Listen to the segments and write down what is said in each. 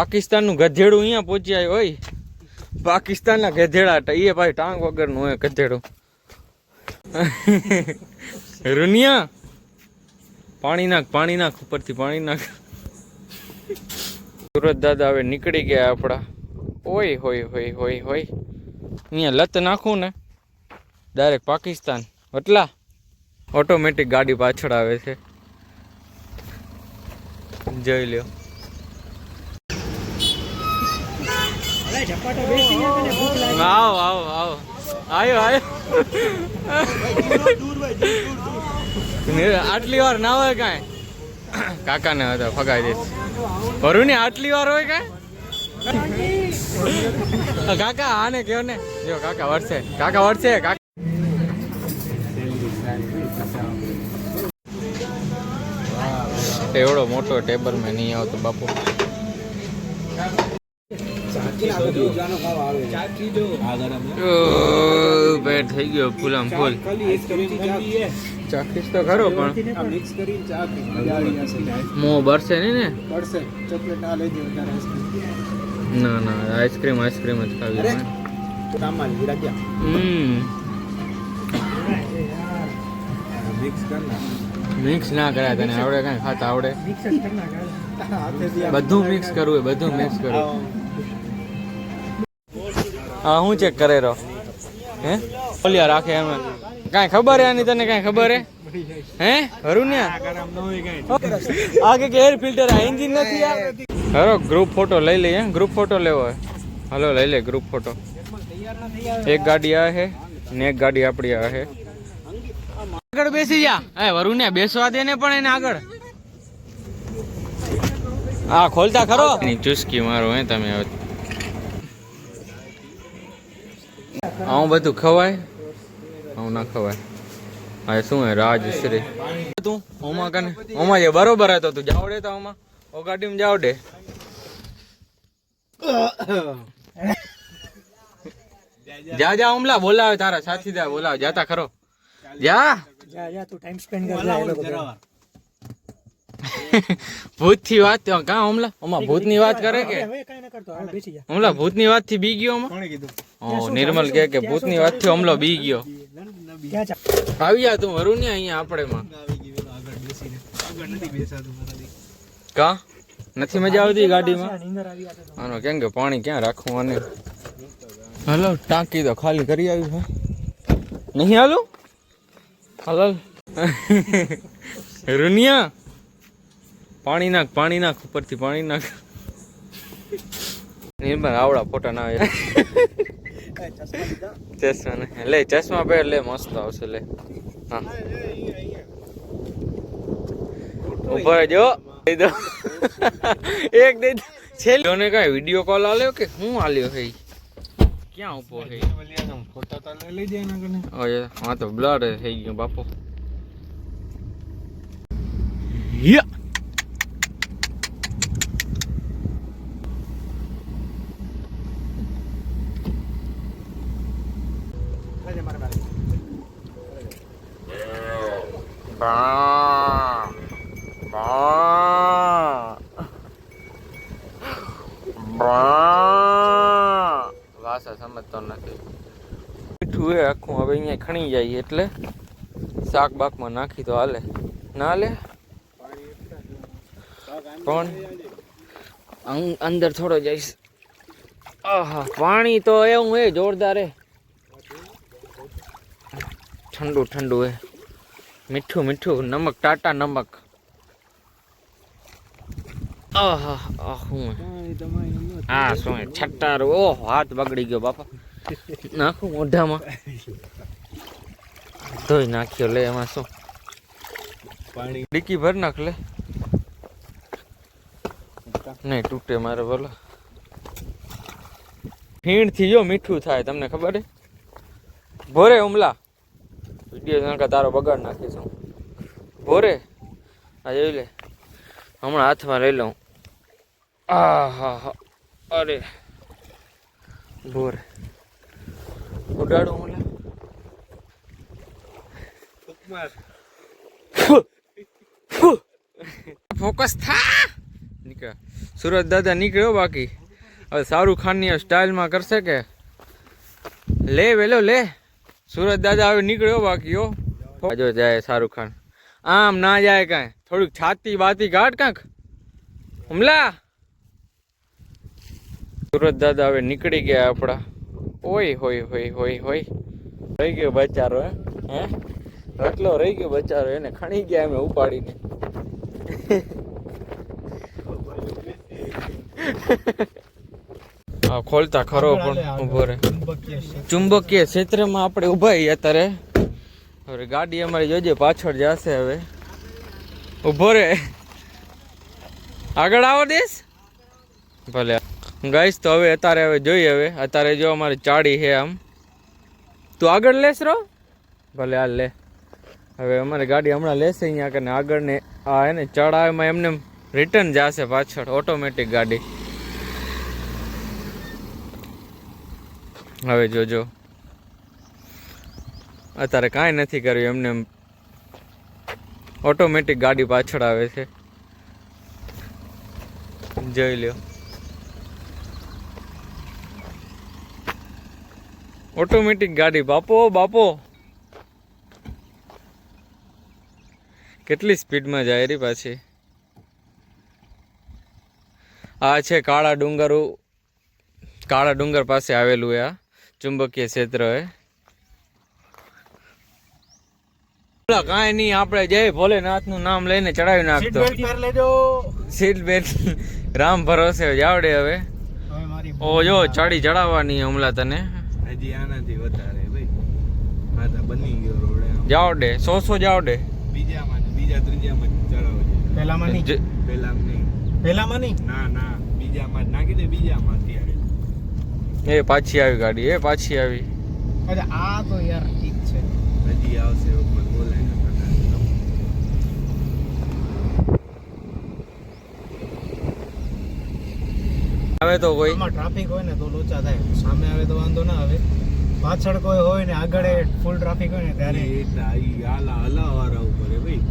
પાકિસ્તાનનું ગધેડું અહીંયા પહોંચ્યા હોય. પાકિસ્તાનના ગધેડા હતા. એ ભાઈ ટાંગ વગરનું હોય ગધેડું. રૂનિયા, પાણી નાખ પાણી નાખ, ઉપરથી પાણી નાખ. સુરત દાદા હવે નીકળી ગયા આપણા. ઓય, હોય હોય હોય હોય. અહીંયા લત નાખું ને ડાયરેક્ટ પાકિસ્તાન. એટલા? ઓટોમેટિક ગાડી પાછળ આવે છે. જોઈ લ્યો. આવો આવો આવો આયો આયો. આટલી વાર ના હોય કાંઈ. કાકાને હતા ફગાઈ દઈશ. ભરું ને આટલી વાર હોય કાંઈ? કાકા, આને કયો ને. જો, કાકા વળશે. કાકા વળશે, કાકા. એવડો મોટો ટેબલ મેં નહીં આવતો બાપુ. પેટ થઈ ગયો ફૂલામ ફૂલ. ચાખીશ તો ખરો પણ. મિક્સ કરીને ચા પી મજા મોં બરશે નહીં ને? બરસે. ચોકલેટ ના આઈસ્ક્રીમ ના ના આઈસ્ક્રીમ આઈસ્ક્રીમ જ ખાવી. કામમાં લીધી હમ. મિક્સ કરના મિક્સ ના કરાય તને આવડે કઈ ખાતા આવડે? બધું મિક્સ કરવું હોય બધું મિક્સ કરવું હા, હું ચેક કરે રહો. હે? ઓલિયા રાખે એમ. કાંઈ ખબર હે આની તને કાંઈ ખબર હે? હે? હરું ને આગે કે એર ફિલ્ટર આ એન્જિન નથી આ હરો ગ્રુપ ફોટો લઈ લઈએ ગ્રુપ ફોટો લેવો હે હલો, લઈ લે ગ્રુપ ફોટો એક ગાડી આ હે, ને એક ગાડી આપણી આ હે. આગળ બેસી જા. એ વરુણ ને બેસવા દે ને પણ એને આગળ. હા, ખોલતા ખરો. ચુસ્કી મારો, હે, તમે હવે. આવું બધું ખવાય? આવું ના ખવાય. હા શું હે રાજશ્રી તું? ઓમાં કને? ઓમાં જે બરોબર હતો તું. જાવડે તો ઓમાં ઓ ગાડીમાં જાવડે. જા જા ઓમલા બોલાવે તારા. સાથીદાર બોલાવે. જાતા ખરો. જા. જા જા, તું ટાઈમ સ્પેન્ડ કર એ ભૂતથી વાત કા હમલા ઓમાં ભૂતની વાત કરે કે? હવે કાઈ ન કરતો હાલ બેસી જા હમલા ભૂતની વાતથી બી ગયો ઓમાં કોણે ઓ નિર્મલ કે કે ભૂતની વાતથી હમલો બી ગયો. આવી જા તું વરું ને અહીંયા આપણે માં કા? નથી મજા આવતી ગાડીમાં? આનો કેમ કે પાણી ક્યાં રાખવું અને હલો ટાંકી તો ખાલી કરી આવી છે. નહીં હાલો? હલો. રૂનિયા? પાણી નાખ પાણી નાખ, ઉપરથી પાણી નાખ. નિર્મલ આવડા ફોટા ના આવે. ચશ્મા ને લે, ચશ્મા પહેર લે, મસ્ત આવશે, લે. હા. ઉપર જો દઈ દો એક દઈ દો. છેલ્લો. ને કઈ વીડિયો કોલ આલ્યો કે હું આલ્યો હે? ક્યાં ઊભો હે? ફોટા તો લઈ જાય ના કને ઓય હા તો બ્લર થઈ ગયો બાપો. યા લેજે મારા બારે બા બા બા ભાષા સમજતો નથી મીઠું એ આખું હવે અહીંયા ખણી જાય એટલે શાક બાકમાં નાખી તો હાલે. ના હાલે? પણ અંદર થોડો જઈશ. આહા, પાણી તો એવું હે જોરદાર ઠંડુ ઠંડુ હે મીઠું મીઠું. નમક ટાટા નમક. હા શું? છટ્ટાર ઓહ હાથ બગડી ગયો બાપા. નાખું મોઢામાં. ધોઈ નાખ્યો લે એમાં શું? પાણી. ડીકી ભર નાખ લે. નહીં તૂટે મારે બોલો ફીણથી જો મીઠું થાય તમને ખબર હે ભોરે ઉમલા. વીડિયો નાખા તારો બગાડ નાખીશ. હું ભોરે આ જોઈ લે. હમણાં હાથમાં લઈ લઉં. આ હા. હા અરે ભોરે ઉડાડું હું ફોકસ થા. નીકળ. સુરત દાદા નીકળ્યો બાકી. હવે શાહરુખ ખાનની સ્ટાઇલમાં કરશે કે? લે વેલો લે. સુરત દાદા હવે નીકળ્યો બાકી, હો. જો જાય શાહરુખ ખાન. આમ ના જાય કાંઈ. થોડીક છાતી બાતી કાઢ કાંક. હમલા. સુરત દાદા હવે નીકળી ગયા આપણા. ઓય, હોય હોય હોય હોય. રહી ગયો બચારો હે? રટલો રહી ગયો બચારો, એને ખણી ગયા અમે ઉપાડીને. આ ખોલતા ખરો પણ ઊભો રહે. ચુંબકીય ક્ષેત્રમાં આપણે ઊભા છીએ અત્યારે. હવે ગાડી અમારી જોજે પાછળ જશે હવે. ઊભો રહે. આગળ આવો દેશ. ભલે. ગાઈશ તો હવે અત્યારે હવે જોઈએ હવે. અત્યારે જો અમારી ચાડી છે આમ. તું આગળ લેસ રો. ભલે હાલ લે. હવે અમારી ગાડી હમણાં લેશે અહીંયા કને આગળ ને આ એને ચડાવમાં એમને રિટર્ન જશે પાછળ ઓટોમેટિક ગાડી. હવે જોજો. અત્યારે કાંઈ નથી કર્યું, એમને એમ ઓટોમેટિક ગાડી પાછળ આવે છે. જોઈ લ્યો. ઓટોમેટિક ગાડી, બાપો બાપો. કેટલી સ્પીડમાં જાય રી પાછી? આ છે કાળા ડુંગર કાળા ડુંગર પાસે આવેલું આ. ચુંબકીય ક્ષેત્ર હે. કાંઈ નહીં આપણે જય ભોલેનાથનું નામ લઈને ચડાવી નાખતો. સીટ બેલ્ટ રામ ભરોસે જાવડે હવે. ઓ જો ચડી ચડાવવાની હમલા તને. હજી આનાથી વધારે ભાઈ. માતા બની ગયો રોડે જાવડે સો સો જાવડે. બીજામાં બીજા ત્રીજામાં માં ચડાવો પેલા પહેલામાં નહીં. પેલામાં નહીં. પહેલામાં નહીં? ના ના બીજામાં માં નાખી દે બીજામાં અત્યારે એ પાછી આવી ગાડી એ પાછી આવી. અરે આ તો યાર ઠીક છે. હજી આવશે એવું કોઈ બોલે ને હવે તો કોઈ. આમાં ટ્રાફિક હોય ને તો લોચા થાય. સામે આવે તો વાંધો ના આવે. પાછળ કોઈ હોય ને આગળ ફૂલ ટ્રાફિક હોય ને ત્યારે. એ આલા વારા ઉપર હે ભાઈ.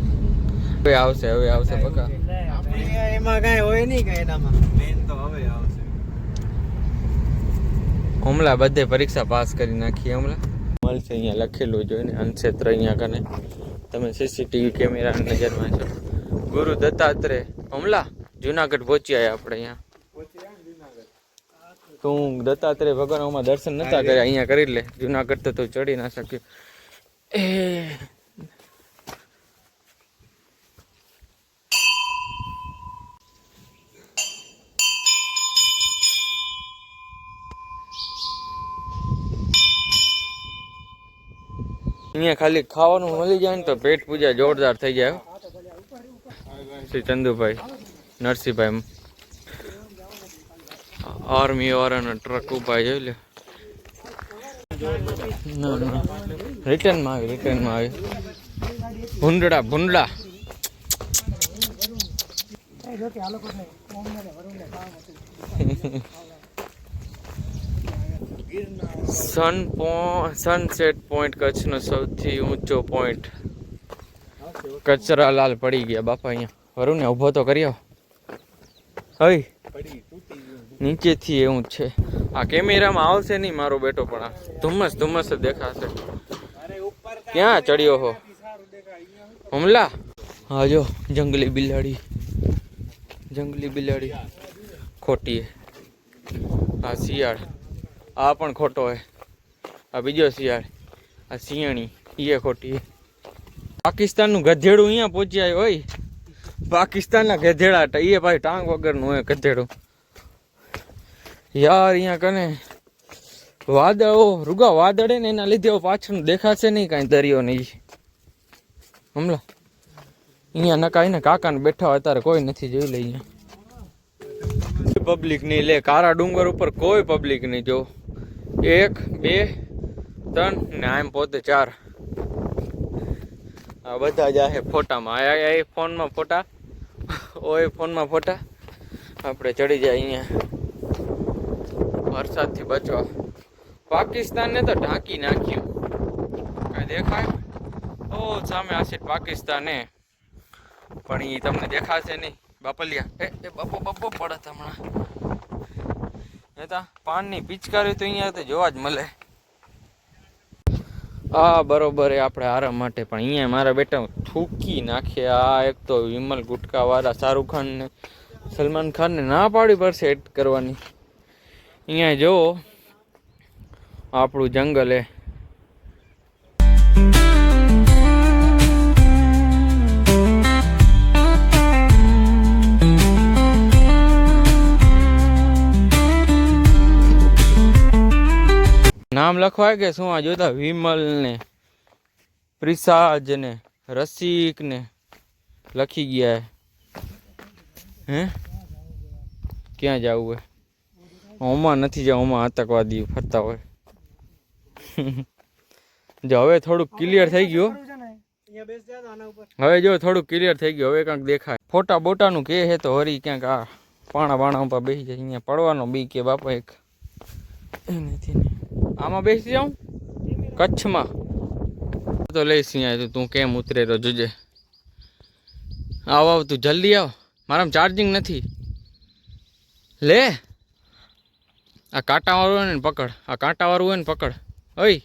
હવે આવશે હવે આવશે પક્કા. આપણે એમાં કાંઈ હોય નહીં કાંઈ એનામાં. મેન તો હવે આવશે. હમણાં બધે પરીક્ષા પાસ કરી નાખી હમણાં. મળશે અહીંયા લખેલું જોઈને અનક્ષેત્ર અહીંયા કને. તમે સીસીટીવી કેમેરાની નજરમાં છો. ગુરુ દત્તાત્રેય હમલા? જુનાગઢ પહોંચ્યા આપણે અહીંયા. તો હું દત્તાત્રેય ભગવાનમાં દર્શન નતા કર્યા અહીંયા કરી લે. જુનાગઢ તો તું ચડી ના શક્યો. એ. અહીંયા ખાલી ખાવાનું મળી જાય ને તો પેટ પૂજા જોરદાર થઈ જાય. શ્રી ચંદુભાઈ, નરસિંહભાઈ આર્મી વાળાના ટ્રક ઊભા જોઈ લે ના ના. રિટર્નમાં આવી રિટર્નમાં આવી. ભૂંડડા ભૂંડડા. સન સનસેટ પોઈન્ટ કચ્છનો સૌથી ઊંચો પોઈન્ટ કચરા લાલ પડી ગયા બાપા અહીંયા. વરુણ ને ઊભો તો કર્યો હઈ. નીચેથી એવું છે. આ કેમેરામાં આવશે નહીં મારો બેટો, પણ આ ધુમ્મસ ધુમ્મસ દેખાશે. ક્યાં ચડ્યો હો? હુમલા? હા, જો, જંગલી બિલાડી. જંગલી બિલાડી. ખોટી હા શિયાળ. આ પણ ખોટો હે આ બીજો શિયાળ. આ સિંહણી એ ખોટી. પાકિસ્તાનનું ગધેડું અહીંયા પહોંચ્યા હોય. પાકિસ્તાનના ગધેડા એ ભાઈ ટાંગ વગરનું હોય ગધેડું. યાર, અહીંયા કને વાદળો, રૂગા વાદળે ને એના લીધે પાછળ દેખાશે નહીં કાંઈ દરિયો નહીં હમલા અહીંયા નકા ને કાકાને બેઠા હોય અત્યારે કોઈ નથી જોઈ લે અહીંયા. પબ્લિક નહીં લે. કારા ડુંગર ઉપર કોઈ પબ્લિક નહીં જો. એક, બે, ત્રણ ને આમ પોતે ચાર. આ બધા જ આ ફોટામાં. આ એ ફોનમાં ફોટા. ઓય ફોનમાં ફોટા. આપણે ચડી જાય અહીંયા. વરસાદથી બચવા. પાકિસ્તાનને તો ઢાંકી નાખ્યું. કાંઈ દેખાય? ઓ, સામે આ છે પાકિસ્તાન. પણ એ તમને દેખાશે નહીં. બાપલિયા. એ બાપો બાપો પડત હમણાં. એ પાનની પિચકારી તો અહીંયા તો જોવા જ મળે. હા, બરોબર એ આપણે આરામ માટે, પણ અહીંયા મારા બેટા થૂકી નાખે. આ એક તો વિમલ ગુટકા વાળા શાહરુખ ખાન ને સલમાન ખાન ને ના પાડી પડશે એડ કરવાની. અહીંયા જો, આપણું જંગલ એ નામ લખવાય કે શું આ જોતા? વિમલ ને પ્રિસાજ ને રસિક ને લખી ગયા. હે? ક્યાં જવું હે ઓમાં નથી જવું, ઓમાં આતંકવાદી ફરતા હોય. જો હવે થોડુંક ક્લિયર થઈ ગયું હવે જો થોડુંક ક્લિયર થઈ ગયું, હવે કાંઈક દેખાય. ફોટા બોટાનું કે હે તો હરી ક્યાંક આ પાણા બાણા ઉપર બેસી જાય, અહીંયા પડવાનો બી કે બાપા એક. એ નથી ને આમાં બેસી જાઉં? કચ્છમાં. તો લઈશ અહીંયા તો તું કેમ ઉતરે તો જોજે. આવ આવ, તું જલ્દી આવ. મારામાં ચાર્જિંગ નથી. લે. આ કાંટાવાળું હોય ને પકડ. આ કાંટાવાળું હોય ને પકડ. ઓય.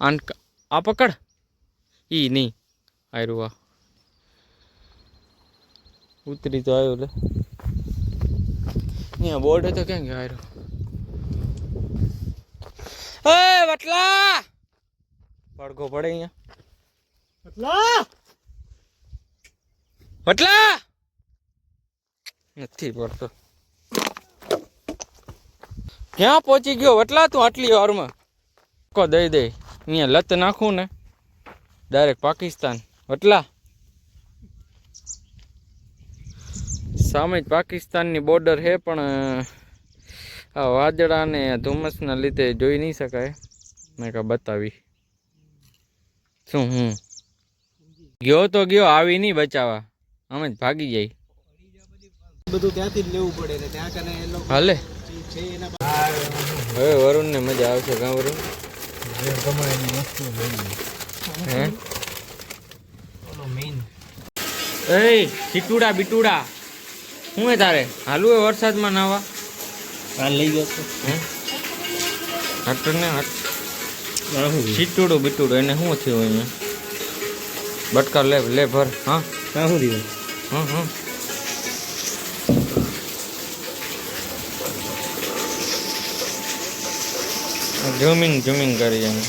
આન આ પકડ. ઈ નહીં. આયરું, આ. ઉતરી તો આવ્યો લે. અહીંયા બોર્ડ હતો ક્યાં ગયો? આયરો. એ વટલા! પડઘો પડે અહીંયા. વટલા! વટલા! નથી પડતો. ક્યાં પહોંચી ગયો? વટલા તું આટલી વારમાં? કો દઈ દે. અહીંયા લત નાખું ને. ડાયરેક્ટ પાકિસ્તાન. વટલા! સામે જ પાકિસ્તાનની બોર્ડર છે પણ આ વાદળા ને ધુમ્મસના લીધે જોઈ નહીં શકાય. મેં કાં બતાવી. શું હું? ગયો તો ગયો આવી નહીં બચાવવા. અમે જ ભાગી જાય. બધું ત્યાંથી જ લેવું પડે ને ત્યાં કને એ લોકો હાલે. હવે વરુણ ને મજા આવશે કાં વરુણ. એ સીટુડા બીટુડા શું હે તારે? હાલુ હે વરસાદમાં નાવા? આ લઈ ગયો છો હે? હટ. ને હટ સીટુડું બીટુડું એને શું થયું અહીંયા? બટકા લે લે ભર હા? હા શું દીધું હા હા ઝૂમિંગ ઝૂમિંગ કરી જાય